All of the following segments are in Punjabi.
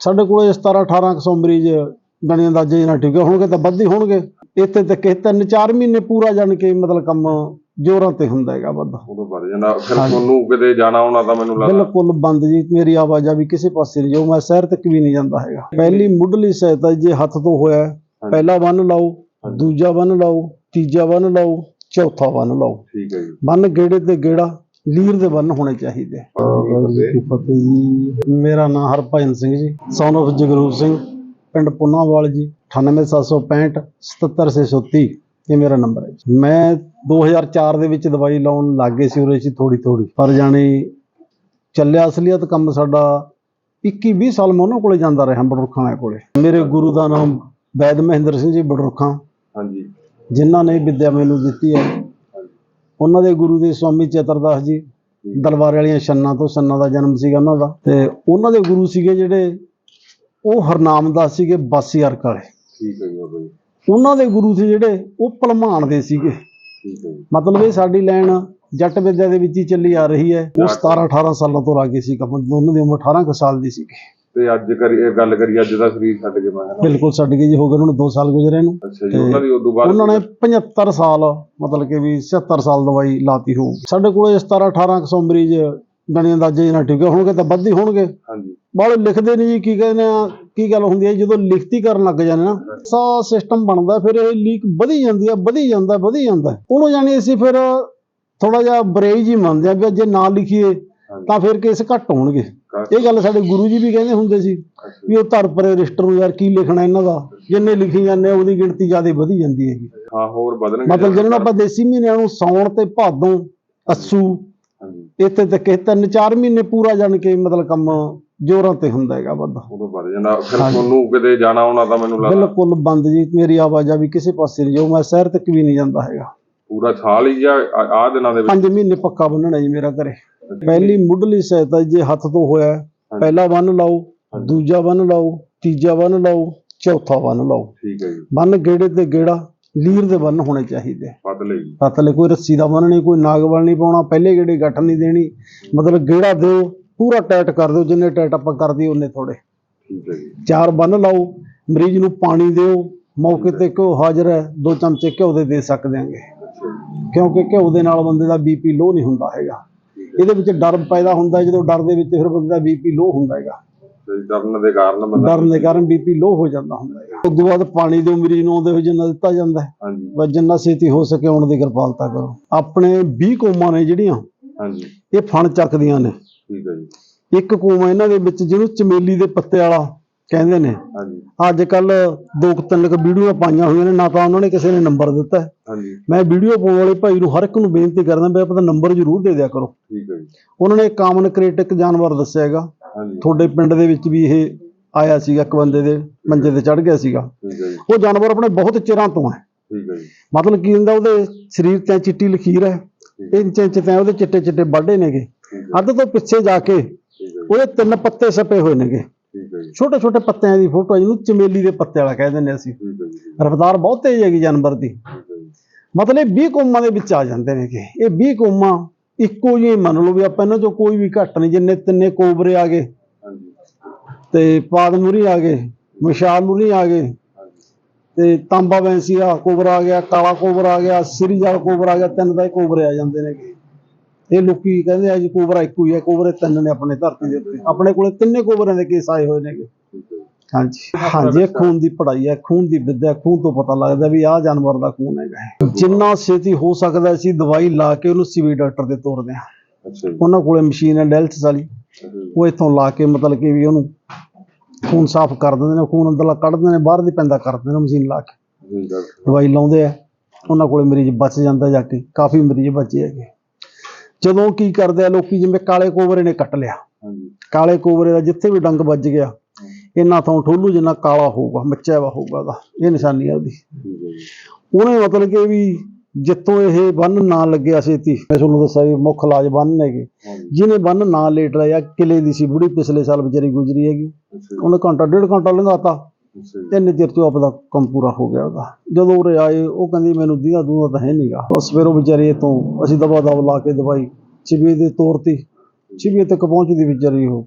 ਸਾਡੇ ਕੋਲੇ 17 1800 ਮਰੀਜ਼ ਬਣੇ ਅੰਦਾਜ਼ੇ ਨਾਲ ਠੀਕ ਹੋਣਗੇ ਤਾਂ ਵੱਧ ਹੀ ਹੋਣਗੇ। ਇੱਥੇ ਤੱਕ ਇਹ ਤਿੰਨ ਚਾਰ ਮਹੀਨੇ ਪੂਰਾ ਜਾਣ ਕੇ ਮਤਲਬ ਕੰਮ ਜੋਰਾਂ ਤੇ ਹੁੰਦਾ ਹੈਗਾ ਵੱਧ। ਉਦੋਂ ਵੱਧ ਜਾਂਦਾ। ਫਿਰ। ਤੁਹਾਨੂੰ ਕਿਤੇ ਜਾਣਾ ਆਉਣਾ ਤਾਂ ਮੈਨੂੰ ਲੱਗਦਾ। ਬਿਲਕੁਲ ਬੰਦ ਜੀ। ਮੇਰੀ ਆਵਾਜ਼ਾਂ ਵੀ ਕਿਸੇ ਪਾਸੇ ਨਹੀਂ ਜਾਊ। ਮੈਂ ਸ਼ਹਿਰ ਤੱਕ ਵੀ ਨਹੀਂ ਜਾਂਦਾ ਹੈਗਾ। ਪਹਿਲੀ ਮੁੱਢਲੀ ਸਹਾਇਤਾ ਜੇ ਹੱਥ ਤੋਂ ਹੋਇਆ। ਪਹਿਲਾ ਬੰਨ ਲਾਓ। ਦੂਜਾ ਬੰਨ ਲਾਓ ਤੀਜਾ ਬੰਨ ਲਾਓ ਚੌਥਾ ਬੰਨ ਲਾਓ। ਠੀਕ ਹੈ ਜੀ। ਬੰਨ ਗੇੜੇ ਤੇ ਗੇੜਾ। ਲੀਰ ਦੇ ਬੰਨ ਹੋਣੇ ਚਾਹੀਦੇ। ਵਾਹਿਗੁਰੂ ਜੀ ਕੀ ਫਤਿਹ ਜੀ ਮੇਰਾ ਨਾਮ ਹਰਭਜਨ ਸਿੰਘ ਜੀ son of ਜਗਰੂਪ ਸਿੰਘ ਪਿੰਡ ਪੁੰਨਾਵਾਲ ਜੀ 98765 77630 ਇਹ ਮੇਰਾ ਨੰਬਰ ਹੈ ਜੀ। ਮੈਂ 2004 ਦੇ ਵਿੱਚ ਦਵਾਈ ਲਾਉਣ ਲੱਗੇ ਸੀ ਉਰੇ ਸੀ ਥੋੜੀ ਥੋੜੀ ਪਰ ਜਾਣੀ ਚੱਲਿਆ ਅਸਲੀਅਤ ਕੰਮ ਸਾਡਾ 21 20 ਸਾਲ ਮੈਂ ਉਹਨਾਂ ਕੋਲੇ ਜਾਂਦਾ ਰਿਹਾ ਬੜਰੁੱਖਾਂ ਵਾਲੇ ਕੋਲੇ। ਮੇਰੇ ਗੁਰੂ ਦਾ ਨਾਮ ਵੈਦ ਮਹਿੰਦਰ ਸਿੰਘ ਜੀ ਬੜਰੁੱਖਾਂ ਹਾਂਜੀ। ਜਿਨ੍ਹਾਂ ਨੇ ਵਿਦਿਆ ਮੈਨੂੰ ਦਿੱਤੀ ਹੈ। ਉਹਨਾਂ ਦੇ ਗੁਰੂ ਦੇ ਸਵਾਮੀ ਚਤਰਦਾਸ ਜੀ ਦਲਬਾਰੇ ਵਾਲੀਆਂ ਛੰਨਾਂ ਤੋਂ ਛੰਨਾਂ ਦਾ ਜਨਮ ਸੀਗਾ ਉਹਨਾਂ ਦਾ। ਤੇ ਉਹਨਾਂ ਦੇ ਗੁਰੂ ਸੀਗੇ ਜਿਹੜੇ ਉਹ ਹਰਨਾਮਦਾਸ ਸੀਗੇ ਬਾਸੀ ਅਰਕ ਵਾਲੇ। ਠੀਕ ਹੈ ਉਹਨਾਂ ਦੇ ਗੁਰੂ ਸੀ ਜਿਹੜੇ ਉਹ ਭਲਮਾਨ ਦੇ ਸੀਗੇ। ਮਤਲਬ ਇਹ ਸਾਡੀ ਲਾਈਨ ਜੱਟ ਵਿਦਿਆ ਦੇ ਵਿੱਚ ਹੀ ਚੱਲੀ ਆ ਰਹੀ ਹੈ। ਉਹ 17 18 ਸਾਲਾਂ ਤੋਂ ਲੱਗੇ ਸੀ ਕੰਮ ਜਦੋਂ ਉਹਨਾਂ ਦੀ ਉਮਰ 18 ਕੁ ਸਾਲ ਦੀ ਸੀਗੀ। ਤੇ ਅੱਜ ਕਰੀ ਇਹ ਗੱਲ ਕਰੀ ਅੱਜ ਦਾ ਸਰੀਰ ਛੱਡ ਕੇ ਮੈਂ। ਬਿਲਕੁਲ ਛੱਡ ਗਏ ਜੀ ਹੋ ਗਏ ਉਹਨਾਂ ਨੂੰ 2 ਸਾਲ ਗੁਜ਼ਰੇ ਨੂੰ। ਅੱਛਾ ਜੀ ਤੇ ਉਹਨਾਂ ਦੀ ਉਦੋਂ ਬਾਅਦ ਉਹਨਾਂ ਨੇ 75 ਸਾਲ ਮਤਲਬ ਕਿ ਵੀ 76 ਸਾਲ ਦਵਾਈ ਲਾਤੀ ਹੋਊ ਸਾਡੇ ਕੋਲੇ 17 1800 ਮਰੀਜ਼ ਬਣੇ ਅੰਦਾਜ਼ੇ ਨਾਲ ਠੀਕ ਹੋਣਗੇ ਤਾਂ ਵੱਧ ਹੀ ਹੋਣਗੇ। ਹਾਂਜੀ। ਬਾਹਲੇ ਲਿਖਦੇ ਨਹੀਂ ਜੀ ਕੀ ਕਹਿੰਦੇ ਆ ਕੀ ਗੱਲ ਹੁੰਦੀ ਹੈ ਜਦੋਂ ਲਿਖਤੀ ਕਰਨ ਲੱਗ ਜਾਂਦੇ ਨਾ ਸਾ ਸਿਸਟਮ ਬਣਦਾ ਫਿਰ ਇਹ ਲੀਕ ਵਧੀ ਜਾਂਦੀ ਆ ਵਧੀ ਜਾਂਦਾ ਵਧੀ ਜਾਂਦਾ। ਉਹਨੂੰ ਜਾਣੀ ਅਸੀਂ ਫਿਰ ਥੋੜਾ ਜਿਹਾ ਬਰੇਜ ਹੀ ਮੰਨਦੇ ਆ ਵੀ ਜੇ ਨਾ ਲਿਖੀਏ ਤਾਂ ਫਿਰ ਕੇਸ ਘੱਟ ਹੋਣਗੇ। ਇਹ ਗੱਲ ਸਾਡੇ ਗੁਰੂ ਜੀ ਵੀ ਕਹਿੰਦੇ ਹੁੰਦੇ ਸੀ ਵੀ ਉਹ ਧਰ ਪਰੇ ਰਜਿਸਟਰ ਨੂੰ ਯਾਰ ਕੀ ਲਿਖਣਾ ਇਹਨਾਂ ਦਾ? ਜਿੰਨੇ ਲਿਖੀ ਜਾਂਦੇ ਆ, ਉਹਦੀ ਗਿਣਤੀ ਜ਼ਿਆਦਾ ਵਧੀ ਜਾਂਦੀ ਹੈਗੀ। ਹਾਂ ਹੋਰ ਵਧਣਗੇ ਮਤਲਬ ਜਿਹਨਾਂ ਆਪਾਂ ਦੇਸੀ ਮਹੀਨਿਆਂ ਨੂੰ ਸੌਣ ਤੇ ਭਾਦੋਂ ਅੱਸੂ ਇੱਥੇ ਤੱਕ ਤਿੰਨ ਚਾਰ ਮਹੀਨੇ ਪੂਰਾ ਜਾਣ ਕੇ ਮਤਲਬ ਕੰਮ ਜੋਰਾਂ ਤੇ ਹੁੰਦਾ ਹੈਗਾ ਵੱਧ। ਉਦੋਂ ਵੱਧ ਜਾਂਦਾ। ਫਿਰ। ਤੁਹਾਨੂੰ ਕਿਤੇ ਜਾਣਾ ਆਉਣਾ ਤਾਂ ਮੈਨੂੰ ਲੱਗਦਾ। ਬਿਲਕੁਲ ਬੰਦ ਜੀ ਮੇਰੀ ਆਵਾਜ਼ਾਂ ਵੀ ਕਿਸੇ ਪਾਸੇ ਨਹੀਂ ਜਾਊ ਮੈਂ ਸ਼ਹਿਰ ਤੱਕ ਵੀ ਨਹੀਂ ਜਾਂਦਾ ਹੈਗਾ। ਪੂਰਾ ਸਾਲ ਹੀ ਜਾਂ ਆ ਦਿਨਾਂ ਦੇ ਵਿੱਚ। ਪੰਜ ਮਹੀਨੇ ਪੱਕਾ ਬੰਨਣਾ ਜੀ ਮੇਰਾ ਘਰੇ। ਪਹਿਲੀ ਮੁੱਢਲੀ ਸਹਾਇਤਾ ਜੇ ਹੱਥ ਤੋਂ ਹੋਇਆ ਪਹਿਲਾ ਬੰਨ ਲਾਓ ਦੂਜਾ ਬੰਨ ਲਾਓ ਤੀਜਾ ਬੰਨ ਲਾਓ ਚੌਥਾ ਬੰਨ ਲਾਓ। ਠੀਕ ਹੈ ਜੀ। ਬੰਨ ਗੇੜੇ ਤੇ ਗੇੜਾ ਲੀਰ ਦੇ ਬੰਨ ਹੋਣੇ ਚਾਹੀਦੇ ਪਤਲੇ ਜੀ। ਪਤਲੇ ਕੋਈ ਰੱਸੀ ਦਾ ਬੰਨ ਨਹੀਂ ਕੋਈ ਨਾਗਵਲ ਨਹੀਂ ਪਾਉਣਾ ਪਹਿਲੇ ਗੇੜੇ ਗੱਠ ਨਹੀਂ ਦੇਣੀ। ਮਤਲਬ ਗੇੜਾ ਦਿਓ ਪੂਰਾ ਟਾਈਟ ਕਰ ਦਿਓ ਜਿੰਨੇ ਟਾਈਟ ਆਪਾਂ ਕਰ ਦਈਏ ਉਹਨੇ ਥੋੜੇ ਠੀਕ ਹੈ ਜੀ। ਚਾਰ ਬੰਨ ਲਾਓ ਮਰੀਜ਼ ਨੂੰ ਪਾਣੀ ਦਿਓ ਮੌਕੇ ਤੇ ਘਿਓ ਹਾਜ਼ਰ ਹੈ ਦੋ ਚਮਚੇ ਘਿਓ ਦੇ ਦੇ ਸਕਦੇ ਆਂਗੇ। ਕਿਉਂਕਿ ਘਿਓ ਦੇ ਨਾਲ ਬੰਦੇ ਦਾ ਬੀਪੀ ਲੋ ਨਹੀਂ ਹੁੰਦਾ ਹੈਗਾ। ਇਹਦੇ ਵਿੱਚ ਡਰ ਪੈਦਾ ਹੁੰਦਾ ਹੈ, ਜਦੋਂ ਡਰ ਦੇ ਵਿੱਚ ਫਿਰ ਬੰਦੇ ਦਾ ਬੀਪੀ ਲੋ ਹੁੰਦਾ ਹੈਗਾ। ਡਰਨ ਦੇ ਕਾਰਨ ਬੰਦਾ ਡਰਨ ਦੇ ਕਾਰਨ ਬੀਪੀ ਲੋ ਹੋ ਜਾਂਦਾ ਹੁੰਦਾ ਹੈਗਾ। ਉਸ ਤੋਂ ਬਾਅਦ ਪਾਣੀ ਦਿਓ ਮਰੀਜ਼ ਨੂੰ ਆਉਂਦੇ ਹੋਏ ਜਿੰਨਾ ਦਿੱਤਾ ਜਾਂਦਾ ਹੈ। ਹਾਂਜੀ। ਬਸ ਜਿੰਨਾ ਛੇਤੀ ਹੋ ਸਕੇ ਆਉਣ ਦੀ ਕਿਰਪਾਲਤਾ ਕਰੋ। ਆਪਣੇ 20 ਕੌਮਾਂ ਨੇ ਜਿਹੜੀਆਂ ਹਾਂਜੀ। ਇਹ ਫਣ ਚੱਕਦੀਆਂ ਨੇ। ਠੀਕ ਹੈ ਜੀ। ਇੱਕ ਕੌਮ ਇਹਨਾਂ ਦੇ ਵਿੱਚ ਜਿਹਨੂੰ ਚਮੇਲੀ ਦੇ ਪੱਤੇ ਵਾਲਾ ਕਹਿੰਦੇ ਨੇ। ਹਾਂਜੀ। ਅੱਜ ਕੱਲ ਦੋ ਕੁ ਤਿੰਨ ਕੁ ਵੀਡੀਓ ਪਾਈਆਂ ਹੋਈਆਂ ਨੇ ਨਾ ਤਾਂ ਉਹਨਾਂ ਨੇ ਕਿਸੇ ਨੇ ਨੰਬਰ ਦਿੱਤਾ। ਹੈ। ਹਾਂਜੀ। ਮੈਂ ਵੀਡੀਓ ਪਾਉਣ ਵਾਲੇ ਭਾਈ ਨੂੰ ਹਰ ਇੱਕ ਨੂੰ ਬੇਨਤੀ ਕਰਦਾ ਵੀ ਆਪਣਾ ਨੰਬਰ ਜ਼ਰੂਰ ਦੇ ਦਿਆ ਕਰੋ। ਠੀਕ ਹੈ ਜੀ। ਉਹਨਾਂ ਨੇ ਕਾਮਨ ਕ੍ਰਿਟਿਕ ਜਾਨਵਰ ਦੱਸਿਆ ਹੈਗਾ। ਹਾਂਜੀ। ਤੁਹਾਡੇ ਪਿੰਡ ਦੇ ਵਿੱਚ ਵੀ ਇਹ ਆਇਆ ਸੀਗਾ ਇੱਕ ਬੰਦੇ ਦੇ ਮੰਜੇ ਤੇ ਚੜ ਗਿਆ ਸੀਗਾ। ਠੀਕ ਹੈ ਜੀ। ਉਹ ਜਾਨਵਰ ਆਪਣੇ ਬਹੁਤ ਚਿਰਾਂ ਤੋਂ ਹੈ। ਠੀਕ ਹੈ ਜੀ। ਮਤਲਬ ਕੀ ਹੁੰਦਾ ਉਹਦੇ ਸਰੀਰ ਤੇ ਚਿੱਟੀ ਲਖੀਰ ਹੈ। ਇਹ ਇੰਚ ਤੇ ਉਹਦੇ ਚਿੱਟੇ ਚਿੱਟੇ ਬਾਡੇ ਨੇਗੇ। ਅੱਧ ਤੋਂ ਪਿੱਛੇ ਜਾ ਕੇ ਠੀਕ ਹੈ ਜੀ। ਉਹਦੇ ਤਿੰਨ ਪੱਤੇ ਸਪੇ ਹੋਏ ਨੇਗੇ। ਠੀਕ ਹੈ ਜੀ। ਛੋਟੇ ਛੋਟੇ ਪੱਤਿਆਂ ਦੀ ਫੋਟੋ ਜਿਹਨੂੰ ਚਮੇਲੀ ਦੇ ਪੱਤੇ ਵਾਲਾ ਕਹਿ ਦਿੰਦੇ ਅਸੀਂ। ਠੀਕ ਹੈ ਜੀ ਠੀਕ ਰਫਤਾਰ ਬਹੁਤ ਤੇਜ਼ ਹੈਗੀ ਜਾਨਵਰ ਦੀ। ਮਤਲਬ ਇਹ 20 ਕੌਮਾਂ ਦੇ ਵਿੱਚ ਆ ਜਾਂਦੇ ਨੇਗੇ ਇਹ 20 ਕੌਮਾਂ ਇੱਕੋ ਜਿਹੇ ਮੰਨ ਲਓ ਵੀ ਆਪਾਂ ਇਹਨਾਂ ਚੋਂ ਕੋਈ ਵੀ ਘੱਟ ਨਹੀਂ ਜਿੰਨੇ ਤਿੰਨੇ ਕੋਬਰੇ ਆ ਗਏ ਤੇ ਪਾਦਮੂਰੀ ਆ ਗਏ ਮਿਸ਼ਾਲੂਰੀ ਆ ਗਏ ਤੇ ਤਾਂਬਾ ਵੈਂਸੀਆ ਕੋਬਰਾ ਆ ਗਿਆ ਕਾਲਾ ਕੋਬਰਾ ਆ ਗਿਆ ਸ੍ਰੀਜਾਲ ਕੋਬਰਾ ਆ ਗਿਆ ਤਿੰਨ ਦਾ ਹੀ ਕੋਬਰੇ ਆ ਜਾਂਦੇ ਨੇਗੇ ਇਹ ਲੋਕੀ ਕਹਿੰਦੇ ਆ ਜੀ ਕੋਬਰਾ ਇੱਕੋ ਹੀ ਹੈ ਕੋਬਰੇ ਤਿੰਨ ਨੇ ਆਪਣੇ ਧਰਤੀ ਦੇ ਉੱਤੇ। ਆਪਣੇ ਕੋਲੇ ਤਿੰਨੇ ਕੋਬਰਿਆਂ ਦੇ ਕੇਸ ਆਏ ਹੋਏ ਨੇਗੇ। ਹਾਂਜੀ ਹਾਂਜੀ ਇਹ ਖੂਨ ਦੀ ਪੜਾਈ ਹੈ ਖੂਨ ਦੀ ਵਿਦਿਆ ਖੂਨ ਤੋਂ ਪਤਾ ਲੱਗਦਾ ਵੀ ਆਹ ਜਾਨਵਰ ਦਾ ਖੂਨ ਹੈਗਾ ਹੈ। ਜਿੰਨਾ ਛੇਤੀ ਹੋ ਸਕਦਾ ਅਸੀਂ ਦਵਾਈ ਲਾ ਕੇ ਉਹਨੂੰ ਸੀਵੀ ਡਾਕਟਰ ਦੇ ਤੋਰਦੇ ਜੀ। ਉਹਨਾਂ ਕੋਲੇ ਮਸ਼ੀਨ ਹੈ ਡੈਲਥਸ ਵਾਲੀ। ਉਹ ਇੱਥੋਂ ਲਾ ਕੇ ਮਤਲਬ ਕਿ ਵੀ ਉਹਨੂੰ ਖੂਨ ਸਾਫ਼ ਕਰ ਦਿੰਦੇ ਨੇ ਖੂਨ ਅੰਦਰਲਾ ਕੱਢਦੇ ਨੇ ਬਾਹਰ ਦੀ ਪੈਂਦਾ ਕਰ ਦਿੰਦੇ ਨੇ ਮਸ਼ੀਨ ਲਾ ਕੇ। ਦਵਾਈ ਲਾਉਂਦੇ ਆ। ਉਹਨਾਂ ਕੋਲੇ ਮਰੀਜ਼ ਬਚ ਜਾਂਦਾ ਜਾ ਕੇ ਕਾਫੀ ਮਰੀਜ਼ ਬਚੇ ਹੈਗੇ। ਜਦੋਂ ਕੀ ਕਰਦੇ ਆ ਲੋਕੀ ਜਿਵੇਂ ਕਾਲੇ ਕੋਬਰੇ ਨੇ ਕੱਟ ਲਿਆ। ਕਾਲੇ ਕੋਬਰੇ ਦਾ ਜਿੱਥੇ ਵੀ ਡੰਗ ਵੱਜ ਗਿਆ ਇਹਨਾਂ ਤੋਂ ਠੋਲੂ ਜਿੰਨਾ ਕਾਲਾ ਹੋਊਗਾ ਮੱਚਿਆ ਵਾ ਹੋਊਗਾ ਉਹਦਾ ਇਹ ਨਿਸ਼ਾਨੀ ਆ ਉਹਦੀ। ਉਹਨੇ ਮਤਲਬ ਕਿ ਵੀ ਜਿੱਥੋਂ ਇਹ ਬੰਨ ਨਾ ਲੱਗਿਆ ਛੇਤੀ ਮੈਂ ਤੁਹਾਨੂੰ ਦੱਸਿਆ ਵੀ ਮੁੱਖ ਇਲਾਜ ਬੰਨ ਨੇਗੇ ਹਾਂਜੀ। ਜਿਹਨੇ ਬੰਨ ਨਾ ਲੇਟ ਲਿਆ ਕਿਲੇ ਦੀ ਸੀ ਬੁੜੀ ਪਿਛਲੇ ਸਾਲ ਵਿਚਾਰੀ ਗੁਜ਼ਰੀ ਹੈਗੀ। ਉਹਨੇ ਘੰਟਾ ਡੇਢ ਘੰਟਾ ਲੰਘਾਤਾ। ਇੰਨੇ ਚਿਰ ਚ ਆਪਦਾ ਕੰਮ ਪੂਰਾ ਹੋ ਗਿਆ ਉਹਦਾ। ਜਦੋਂ ਉਰੇ ਆਏ ਉਹ ਕਹਿੰਦੀ ਮੈਨੂੰ ਦੀਦਾ ਦੂਦਾ ਤਾਂ ਹੈ ਨਹੀਂਗਾ ਬਸ ਫਿਰ ਉਹ ਵਿਚਾਰੀ ਤੋਂ ਅਸੀਂ ਦਵਾ ਦਵ ਲਾ ਕੇ ਦਵਾਈ। ਚਿਬੀ ਦੇ ਤੋਰਤੀ ਚਿਬੀ ਤੱਕ ਪਹੁੰਚਦੀ ਵਿਚਾਰੀ ਉਹ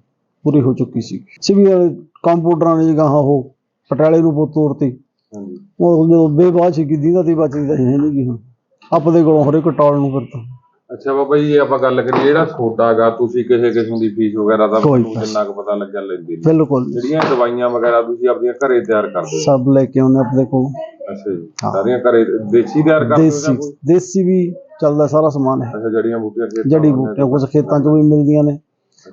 ਪੂਰੀ ਹੋ ਚੁੱਕੀ ਸੀ। ਸਿਵਲ ਕੰਪਿਊਟਰਾਂ ਨੇ ਜਗ੍ਹਾ ਉਹ ਪਟਿਆਲੇ ਨੂੰ ਤੋਰਤੀ ਹਾਂਜੀ। ਉਹ ਜਦੋਂ ਬੇਬਾਸ਼ ਸੀ ਦੀਦਾ ਤੇ ਬਚਦੀ ਤਾਂ ਹੈ ਨਹੀਂ ਗੀ ਹੁਣ। ਆਪਦੇ ਕੋਲੋਂ ਹਰੇਕ ਟਾਲ ਨੂੰ ਫਿਰਦਾ। ਅੱਛਾ ਬਾਬਾ ਜੀ ਆਪਾਂ ਗੱਲ ਕਰੀਏ ਜਿਹੜਾ ਸੋਡਾ ਗਾ ਤੁਸੀਂ ਕਿਸੇ ਕਿਸਮ ਦੀ ਫੀਸ ਵਗੈਰਾ ਦਾ ਕੋਈ ਜਿੰਨਾ ਕੁ ਪਤਾ ਲੱਗਿਆ ਲੈਂਦੇ ਨੇ ਬਿਲਕੁਲ। ਜਿਹੜੀਆਂ ਦਵਾਈਆਂ ਵਗੈਰਾ ਤੁਸੀਂ ਆਪਣੀਆਂ ਘਰੇ ਤਿਆਰ ਕਰਦੇ ਹੋ? ਸਭ ਲੈ ਕੇ ਆਉਂਦੇ ਆਪਣੇ ਕੋਲ। ਅੱਛਾ ਜੀ ਹਾਂ। ਸਾਰੀਆਂ ਘਰੇ ਦੇਸੀ ਤਿਆਰ ਕਰਦੇ ਹੋ ਜਾਂ ਦੇਸੀ ਕੋਈ? ਦੇਸੀ ਵੀ ਚੱਲਦਾ ਸਾਰਾ ਸਮਾਨ ਹੈ। ਅੱਛਾ ਜੜੀਆਂ ਬੂਟੀਆਂ ਖੇਤਾਂ ਜੜੀ? ਬੂਟੀਆਂ ਕੁਝ ਖੇਤਾਂ 'ਚੋਂ ਵੀ ਮਿਲਦੀਆਂ ਨੇ।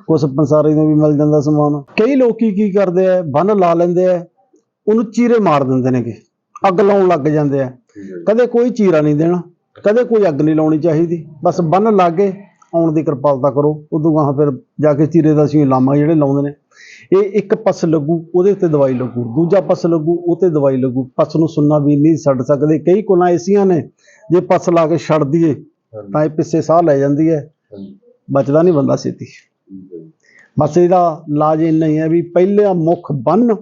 ਕੁਝ ਪੰਸਾਰੀ ਤੋਂ ਵੀ ਮਿਲ ਜਾਂਦਾ ਸਮਾਨ। ਕਈ ਲੋਕੀ ਕੀ ਕਰਦੇ ਆ ਬੰਨ ਲਾ ਲੈਂਦੇ ਆ ਉਹਨੂੰ ਚੀਰੇ ਮਾਰ ਦਿੰਦੇ ਨੇਗੇ। ਅੱਗ ਲਾਉਣ ਲੱਗ ਜਾਂਦੇ ਆ। ਠੀਕ ਹੈ ਜੀ। ਕਦੇ ਕੋਈ ਚੀਰਾ ਨਹੀਂ ਦੇਣਾ। ਕਦੇ ਕੋਈ ਅੱਗ ਨਹੀਂ ਲਾਉਣੀ ਚਾਹੀਦੀ। ਬਸ ਬੰਨ ਲਾਗੇ ਆਉਣ ਦੀ ਕਿਰਪਾਲਤਾ ਕਰੋ। ਉਦੋਂ ਗਾਹਾਂ ਫਿਰ ਜਾ ਕੇ ਚੀਰੇ ਦਾ ਅਸੀਂ ਲਾਮਾ ਜਿਹੜੇ ਲਾਉਂਦੇ ਨੇ। ਇਹ ਇੱਕ ਪਸ ਲੱਗੂ ਉਹਦੇ ਉੱਤੇ ਦਵਾਈ ਲੱਗੂ। ਦੂਜਾ ਪਸ ਲੱਗੂ ਉਹ ਤੇ ਦਵਾਈ ਲੱਗੂ। ਪਸ ਨੂੰ ਸੁੰਨਾ ਵੀ ਨਹੀਂ ਛੱਡ ਸਕਦੇ। ਕਈ ਕੋਲਾਂ ਐਸੀਆਂ ਨੇ ਜੇ ਪਸ ਲਾ ਕੇ ਛੱਡ ਦਈਏ ਤਾਂ ਇਹ ਪਿੱਛੇ ਸਾਹ ਲੈ ਜਾਂਦੀ ਹੈ। ਬਚਦਾ ਨਹੀਂ ਬੰਦਾ ਛੇਤੀ। ਬਸ ਇਹਦਾ ਇਲਾਜ ਇੰਨਾ ਹੀ ਹੈ ਵੀ ਪਹਿਲੇ ਮੁੱਖ ਬੰਨ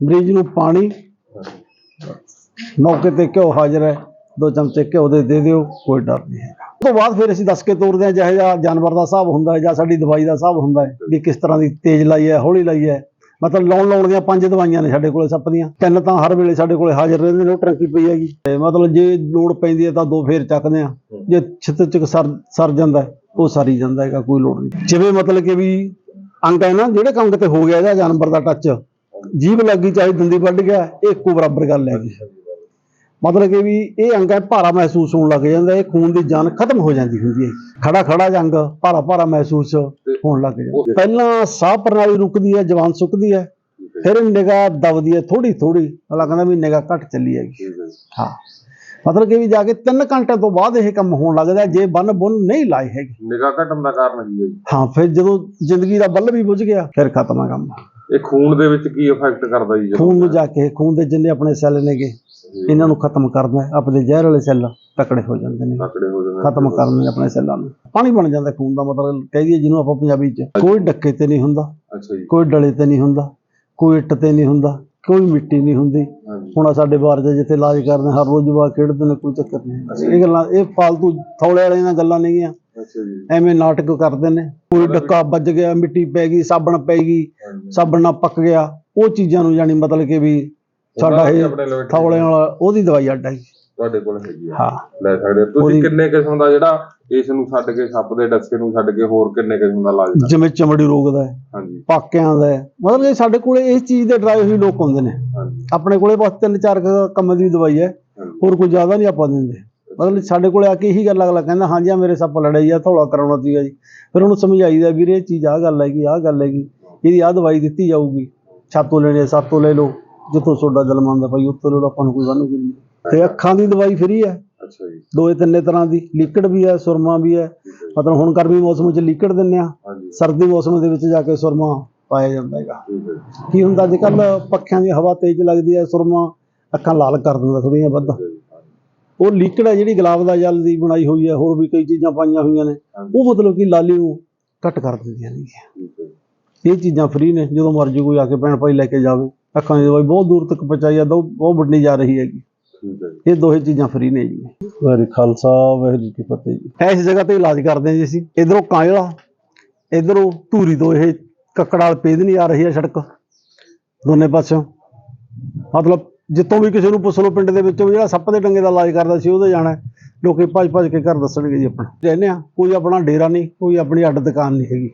ਮਰੀਜ਼ ਨੂੰ ਪਾਣੀ ਮੌਕੇ ਤੇ ਘਿਓ ਹਾਜ਼ਰ ਹੈ। ਦੋ ਚਮਚੇ ਘਿਓ ਦੇ ਦੇ ਦਿਓ, ਕੋਈ ਡਰ ਨਹੀਂ ਹੈ ਉਸ ਤੋਂ ਬਾਅਦ ਫਿਰ ਅਸੀਂ ਦੱਸ ਕੇ ਤੋਰਦੇ ਹਾਂ ਜਿਹੋ ਜਿਹਾ ਜਾਨਵਰ ਦਾ ਹਿਸਾਬ ਹੁੰਦਾ ਹੈ ਜਾਂ ਸਾਡੀ ਦਵਾਈ ਦਾ ਹਿਸਾਬ ਹੁੰਦਾ ਹੈ ਵੀ ਕਿਸ ਤਰ੍ਹਾਂ ਦੀ ਤੇਜ਼ ਲਾਈ ਹੈ, ਹੌਲੀ ਲਾਈ ਹੈ। ਮਤਲਬ ਲਾਉਣ ਲਾਉਣ ਦੀਆਂ ਪੰਜ ਦਵਾਈਆਂ ਨੇ ਸਾਡੇ ਕੋਲੇ ਸੱਪ ਦੀਆਂ। ਤਿੰਨ ਤਾਂ ਹਰ ਵੇਲੇ ਸਾਡੇ ਕੋਲੇ ਹਾਜ਼ਰ ਰਹਿੰਦੇ ਨੇ, ਉਹ ਟਰੰਕੀ ਪਈ ਹੈਗੀ। ਤੇ ਮਤਲਬ ਜੇ ਲੋੜ ਪੈਂਦੀ ਹੈ ਤਾਂ ਦੋ ਫੇਰ ਚੱਕਦੇ ਆ ਜੇ ਛਿੱਤ ਚ ਸਰ ਸਰ ਜਾਂਦਾ ਉਹ ਸਰੀ ਜਾਂਦਾ ਹੈਗਾ, ਕੋਈ ਲੋੜ ਨਹੀਂ। ਜਿਵੇਂ ਮਤਲਬ ਕਿ ਵੀ ਅੰਗ ਹੈ ਨਾ, ਜਿਹੜੇ ਅੰਗ ਤੇ ਹੋ ਗਿਆ ਇਹਦਾ ਜਾਨਵਰ ਦਾ ਟੱਚ ਜੀਭ ਲੱਗੀ ਚਾਹੇ ਦੰਦੀ ਵੱਢ ਗਿਆ ਇਹ ਇੱਕੋ ਬਰਾਬਰ ਗੱਲ ਹੈਗੀ। ਮਤਲਬ ਕਿ ਵੀ ਇਹ ਅੰਗ ਹੈ ਭਾਰਾ ਮਹਿਸੂਸ ਹੋਣ ਲੱਗ ਜਾਂਦਾ ਇਹ ਖੂਨ ਦੀ ਜਾਨ ਖਤਮ ਹੋ ਜਾਂਦੀ ਹੁੰਦੀ ਹੈ ਖੜਾ ਖੜਾ ਜੰਗ ਭਾਰਾ ਭਾਰਾ ਮਹਿਸੂਸ ਹੋਣ ਲੱਗ ਜਾਂਦਾ। ਪਹਿਲਾਂ ਸਾਹ ਪ੍ਰਣਾਲੀ ਰੁਕਦੀ ਹੈ ਜਵਾਨ ਸੁੱਕਦੀ ਹੈ ਫਿਰ ਨਿਗਾਹ ਦਬਦੀ ਹੈ ਥੋੜੀ ਥੋੜੀ ਅਗਲਾ ਕਹਿੰਦਾ ਵੀ ਨਿਗਾਹ ਘਟ ਚੱਲੀ ਹੈਗੀ ਹੈ ਮਤਲਬ ਕਿ ਵੀ ਜਾ ਕੇ 3 ਘੰਟੇ ਤੋਂ ਬਾਅਦ ਇਹ ਕੰਮ ਹੋਣ ਲੱਗਦਾ ਜੇ ਬੰਨ ਬੁੰਨ ਨਹੀਂ ਲਾਏ ਹੈਗੇ। ਨਿਗਾਹ ਘਟਣ ਦਾ ਕਾਰਨ ਕੀ ਹੈ ਜੀ? ਹਾਂ ਫਿਰ ਜਦੋਂ ਜ਼ਿੰਦਗੀ ਦਾ ਬੱਲ ਵੀ ਬੁਝ ਗਿਆ ਫਿਰ ਖਤਮ ਹੈ ਕੰਮ। ਇਹ ਖੂਨ ਦੇ ਵਿੱਚ ਕੀ ਇਫੈਕਟ ਕਰਦਾ ਜੀ ਖੂਨ ਨੂੰ ਜਾ ਕੇ ਖੂਨ ਦੇ ਜਿੰਨੇ ਆਪਣੇ ਸੈੱਲ ਨੇਗੇ ਇਹਨਾਂ ਨੂੰ ਖਤਮ ਕਰਨਾ ਹੈ। ਆਪਣੇ ਜ਼ਹਿਰ ਵਾਲੇ ਸੈੱਲ ਤਕੜੇ ਹੋ ਜਾਂਦੇ ਨੇ। ਤਕੜੇ ਹੋ ਜਾਂਦੇ। ਖਤਮ ਕਰਨੇ ਆਪਣੇ ਸੈੱਲਾਂ ਨੂੰ। ਪਾਣੀ ਬਣ ਜਾਂਦਾ ਖੂਨ ਦਾ ਮਤਲਬ ਕਹਿ ਦਈਏ ਜਿਹਨੂੰ ਆਪਾਂ ਪੰਜਾਬੀ ਚ ਕੋਈ ਡੱਕੇ ਤੇ ਨਹੀਂ ਹੁੰਦਾ ਅੱਛਾ ਜੀ। ਕੋਈ ਡਲੇ ਤੇ ਨਹੀਂ ਹੁੰਦਾ ਕੋਈ ਇੱਟ ਤੇ ਨਹੀਂ ਹੁੰਦਾ ਕੋਈ ਮਿੱਟੀ ਨਹੀਂ ਹੁੰਦੀ। ਹਾਂਜੀ। ਹੁਣ ਆਹ ਸਾਡੇ ਬਾਹਰ ਦੇ ਜਿੱਥੇ ਇਲਾਜ ਕਰਦੇ ਹਰ ਰੋਜ਼ ਜਵਾ ਖੇਡਦੇ ਨੇ ਕੋਈ ਚੱਕਰ ਨਹੀਂ। ਇਹ ਗੱਲਾਂ ਇਹ ਫਾਲਤੂ ਥੌਲੇ ਵਾਲੀਆਂ ਗੱਲਾਂ ਨਹੀਂ ਆ। ਅੱਛਾ ਜੀ। ਐਵੇਂ ਨਾਟਕ ਕਰਦੇ ਨੇ। ਕੋਈ ਡੱਕਾ ਵੱਜ ਗਿਆ ਮਿੱਟੀ ਪੈ ਗਈ ਸਾਬਣ ਪੈ ਗਈ ਹਾਂਜੀ। ਸਾਬਣ ਨਾਲ ਪੱਕ ਗਿਆ ਉਹ ਚੀਜ਼ਾਂ ਨੂੰ ਜਾਨੀ ਮਤਲਬ ਕਿ ਵੀ ਸਾਡਾ ਇਹ ਥੌਲੇ ਵਾਲਾ ਉਹਦੀ ਦਵਾਈ ਅੱਡ ਹੈ ਤੁਹਾਡੇ ਕੋਲ ਹੈਗੀ ਆ। ਹਾਂ। ਲੈ ਸਕਦੇ ਹੋ। ਤੁਸੀਂ ਉਹਦੀ- ਕਿੰਨੇ ਕਿਸਮ ਦਾ ਜਿਹੜਾ ਇਸ ਨੂੰ ਛੱਡ ਕੇ ਸੱਪ ਦੇ ਡਸਕੇ ਨੂੰ ਛੱਡ ਕੇ ਹੋਰ ਕਿੰਨੇ ਕਿਸਮ ਦਾ ਇਲਾਜ ਜਿਵੇਂ ਚਮੜੀ ਰੋਗ ਦਾ ਹੈ ਹਾਂਜੀ। ਪਾਕਿਆਂ ਦਾ ਹੈ। ਮਤਲਬ ਕਿ ਸਾਡੇ ਕੋਲੇ ਇਸ ਚੀਜ਼ ਦੇ ਡਰਾਏ ਹੋਏ ਲੋਕ ਆਉਂਦੇ ਨੇ। ਹਾਂਜੀ। ਆਪਣੇ ਕੋਲੇ ਬਸ ਤਿੰਨ ਚਾਰ ਕੁ ਕੰਮ ਦੀ ਦਵਾਈ ਹੈ ਹਾਂਜੀ। ਹੋਰ ਕੋਈ ਜ਼ਿਆਦਾ ਨਹੀਂ ਆਪਾਂ ਦਿੰਦੇ। ਮਤਲਬ ਸਾਡੇ ਕੋਲੇ ਆ ਕੇ ਇਹੀ ਗੱਲ ਅਗਲਾ ਕਹਿੰਦਾ ਹਾਂਜੀ ਆ ਮੇਰੇ ਸੱਪ ਲੜਾਈ ਆ ਥੋੜਾ ਕਰਾਉਣਾ ਸੀਗਾ ਜੀ। ਫਿਰ ਉਹਨੂੰ ਸਮਝਾਈਦਾ ਵੀਰੇ ਇਹ ਚੀਜ਼ ਆ ਗੱਲ ਹੈਗੀ ਆ ਗੱਲ ਹੈਗੀ। ਇਹਦੀ ਆ ਦਵਾਈ ਦਿੱਤੀ ਜਾਊਗੀ। ਛਾਤੋਂ ਲੈਣੀ ਹੈ, ਸਾਤੋਂ ਲੈ ਲਓ। ਜਿੱਥੋਂ ਤੁਹਾਡਾ ਦਿਲ ਮੰਨਦਾ ਭਾਈ ਉੱਥੋਂ ਲੈ ਲਓ ਆਪਾਂ ਨੂੰ ਕੋਈ ਵਾਨੂੰ ਨਹੀਂ ਤੇ ਅੱਖਾਂ ਦੀ ਦਵਾਈ ਫਰੀ ਹੈ ਅੱਛਾ ਜੀ ਦੋਏ ਤਿੰਨੇ ਤਰ੍ਹਾਂ ਦੀ ਲਿਕੜ ਵੀ ਹੈ ਸੁਰਮਾ ਵੀ ਹੈ। ਮਤਲਬ ਹੁਣ ਗਰਮੀ ਮੌਸਮ ਵਿੱਚ ਲਿਕੜ ਦਿੰਨੇ ਆ ਸਰਦੀ ਮੌਸਮ ਦੇ ਵਿੱਚ ਜਾ ਕੇ ਸੁਰਮਾ ਪਾਇਆ ਜਾਂਦਾ ਹੈਗਾ। ਕੀ ਹੁੰਦਾ ਅੱਜ ਕੱਲ ਪੱਖਿਆਂ ਦੀ ਹਵਾ ਤੇਜ਼ ਲੱਗਦੀ ਹੈ ਸੁਰਮਾ ਅੱਖਾਂ ਲਾਲ ਕਰ ਦਿੰਦਾ ਥੋੜੀਆਂ ਵੱਧ। ਉਹ ਲਿਕੜ ਹੈ ਜਿਹੜੀ ਗੁਲਾਬ ਦਾ ਜਲ ਦੀ ਬਣਾਈ ਹੋਈ ਹੈ ਹੋਰ ਵੀ ਕਈ ਚੀਜ਼ਾਂ ਪਾਈਆਂ ਹੋਈਆਂ ਨੇ। ਉਹ ਮਤਲਬ ਕਿ ਲਾਲੀ ਨੂੰ ਘੱਟ ਕਰ ਦਿੰਦੀਆਂ ਨੇ। ਇਹ ਚੀਜ਼ਾਂ ਫ੍ਰੀ ਨੇ ਜਦੋਂ ਮਰਜ਼ੀ ਕੋਈ ਆ ਕੇ ਭੈਣ ਭਾਈ ਲੈ ਕੇ ਜਾਵੇ। ਅੱਖਾਂ ਦੀ ਦਵਾਈ ਬਹੁਤ ਦੂਰ ਤੱਕ ਪਹੁੰਚਾਈ ਜਾਂਦਾ ਉਹ ਬਹੁਤ ਵੱਡੀ ਜਾ ਰਹੀ ਹੈਗੀ। ਠੀਕ ਹੈ। ਜੀ। ਇਹ ਦੋਹੇ ਚੀਜ਼ਾਂ ਫ੍ਰੀ ਨੇ ਜੀ। ਵਾਹਿਗੁਰੂ ਖਾਲਸਾ ਵਾਹਿਗੁਰੂ ਜੀ ਕੀ ਫਤਿਹ ਜੀ। ਇਸ ਜਗ੍ਹਾ ਤੇ ਇਲਾਜ ਕਰਦੇ ਹਾਂ ਜੀ ਅਸੀਂ। ਇਧਰੋਂ ਕਾਂਜਲਾ ਇਧਰੋਂ ਧੂਰੀ ਤੋਂ ਇਹ ਕੱਕੜਾਲ ਪੇਦਨੀ ਆ ਰਹੀ ਹੈ ਸੜਕ। ਦੋਨੇ ਪਾਸਿਓਂ। ਮਤਲਬ ਜਿੱਥੋਂ ਵੀ ਕਿਸੇ ਨੂੰ ਪੁੱਛ ਲਓ ਪਿੰਡ ਦੇ ਵਿੱਚੋਂ ਵੀ ਜਿਹੜਾ ਸੱਪ ਦੇ ਡੰਗੇ ਦਾ ਇਲਾਜ ਕਰਦਾ ਸੀ ਉਹਦੇ ਜਾਣਾ। ਲੋਕੀ ਭੱਜ ਭੱਜ ਕੇ ਘਰ ਦੱਸਣਗੇ ਜੀ ਆਪਣਾ। ਰਹਿੰਦੇ ਆ ਕੋਈ ਆਪਣਾ ਡੇਰਾ ਨਹੀਂ ਕੋਈ ਆਪਣੀ ਅੱਡ ਦੁਕਾਨ ਨਹੀਂ ਹੈਗੀ।